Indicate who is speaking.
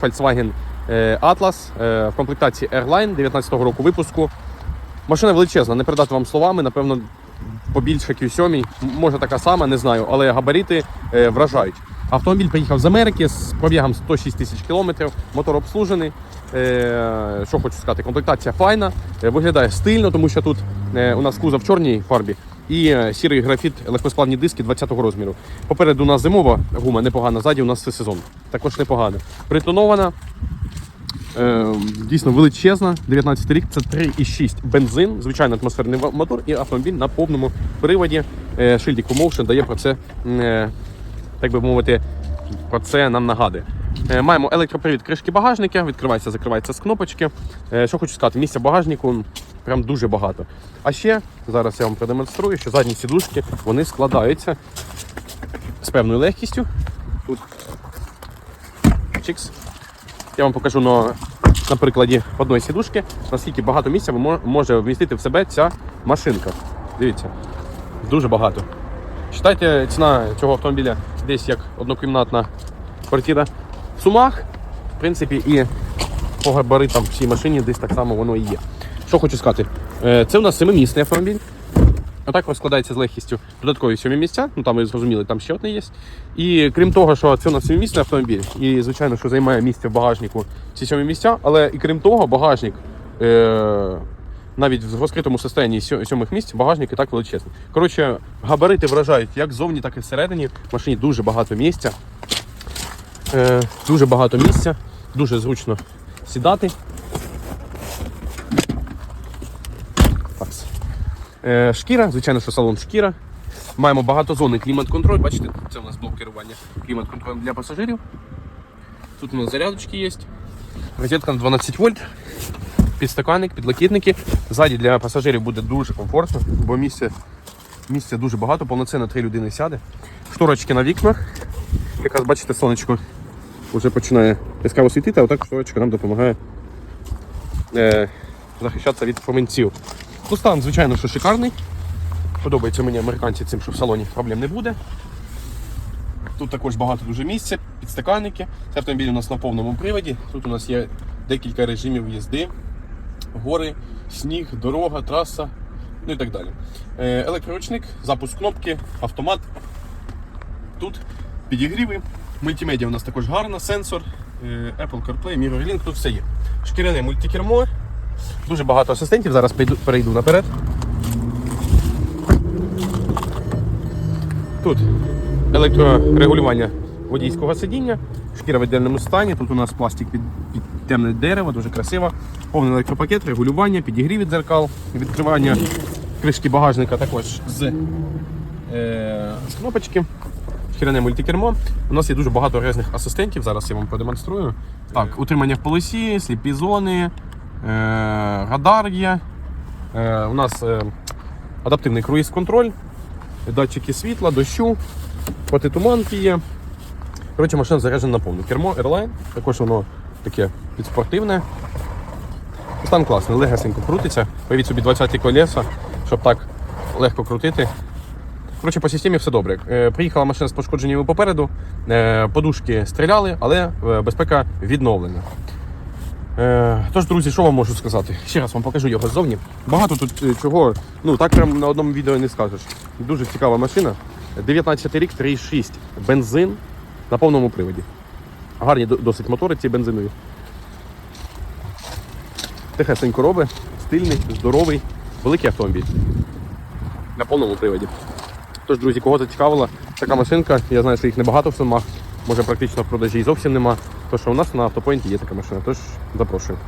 Speaker 1: Volkswagen е, Atlas е, в комплектації Airline 19-го року випуску. Машина величезна, не передати вам словами, напевно, побільше Q7, може така сама, не знаю, але габарити е, вражають. Автомобіль приїхав з Америки з пробігом 106 тисяч кілометрів, мотор обслужений. Що хочу сказати, комплектація файна, виглядає стильно, тому що тут у нас кузов в чорній фарбі і е, сірий графіт легкосплавні диски 20-го розміру. Попереду у нас зимова гума непогана, ззаді у нас все сезон. Також непогана. Притонована, Е, дійсно величезна, 19 рік, це 3,6 бензин, звичайно атмосферний мотор і автомобіль на повному приводі. Е, Шильдик ProMotion дає про це, так би мовити, про це нам нагадує. Маємо електропривід кришки багажника, відкривається, закривається з кнопочки. Що хочу сказати, місця багажнику прям дуже багато. А ще зараз я вам продемонструю, що задні сідушки вони складаються з певною легкістю. Тут чикс. Я вам покажу на, на прикладі одної сідушки, наскільки багато місця може вмістити в себе ця машинка. Дивіться, дуже багато. Читайте, ціна цього автомобіля десь як однокімнатна квартира в Сумах. В принципі, і по габаритам в цій машині десь так само воно і є. Що хочу сказати, Е, це у нас семимісний автомобіль. Отак розкладається з легкістю додаткові сьомі місця. Ну там ви зрозуміли, там ще одне є. І крім того, що це у нас сьомимісний автомобіль, і звичайно, що займає місце в багажнику ці сьомі місця, але і крім того, багажник. Е- навіть в розкритому сьо- сьомих місць багажник і так величезний. Коротше, габарити вражають як ззовні, так і всередині. В машині дуже багато місця. Е, дуже багато місця, дуже зручно сідати. Такс. Е, шкіра, звичайно, що салон шкіра. Маємо багатозонний клімат-контроль. Бачите, це у нас блок керування клімат-контроль для пасажирів. Тут у нас зарядочки є. Розетка на 12 вольт. Підстаканник, підлокітники. Ззаді для пасажирів буде дуже комфортно, бо місця, місця дуже багато, повноцінно три людини сяде. Шторочки на вікнах. Якраз бачите, сонечко вже починає яскраво світити, а отак шторочка нам допомагає е, захищатися від променців. Ну, стан, звичайно, що шикарний. Подобається мені американці цим, що в салоні проблем не буде. Тут також багато дуже місця, підстаканники. Цей автомобіль у нас на повному приводі. Тут у нас є декілька режимів їзди, гори, сніг, дорога, траса, ну і так далі. Е, Електроручник, запуск кнопки, автомат. Тут підігріви. Мультимедіа у нас також гарна, сенсор, е, Apple CarPlay, MirrorLink, тут все є. Шкіряне мультикермо. Дуже багато асистентів. Зараз перейду, перейду наперед. Тут електрорегулювання водійського сидіння, шкіра в ідеальному стані. Тут у нас пластик під, під темне дерево, дуже красиво. Повний електропакет, регулювання, підігрів від дзеркал, відкривання кришки багажника також з, е, з кнопочки. Шкіряне мультикермо. У нас є дуже багато різних асистентів. Зараз я вам продемонструю. Так, утримання в полосі, сліпі зони, радар є. Е, у нас е, адаптивний круїз-контроль, датчики світла, дощу, протитуманки є. Коротше, машина заряджена на повну. Кермо Airline, також воно таке підспортивне. Стан класний, легесенько крутиться. Повіть собі 20-ті колеса, щоб так легко крутити. Коротше, по системі все добре. Е, Приїхала машина з пошкодженнями попереду, е, подушки стріляли, але е, безпека відновлена. Е, Тож, друзі, що вам можу сказати? Ще раз вам покажу його ззовні. Багато тут е, чого, ну так прям на одному відео не скажеш. Дуже цікава машина. 19 рік, 3,6 бензин на повному приводі. Гарні досить мотори ці бензинові. Тихесенько робить, стильний, здоровий, великий автомобіль. На повному приводі. Тож, друзі, кого зацікавила така машинка, я знаю, що їх небагато в Сумах, може практично в продажі і зовсім нема. То що у нас на автопоінті є така машина, тож запрошую.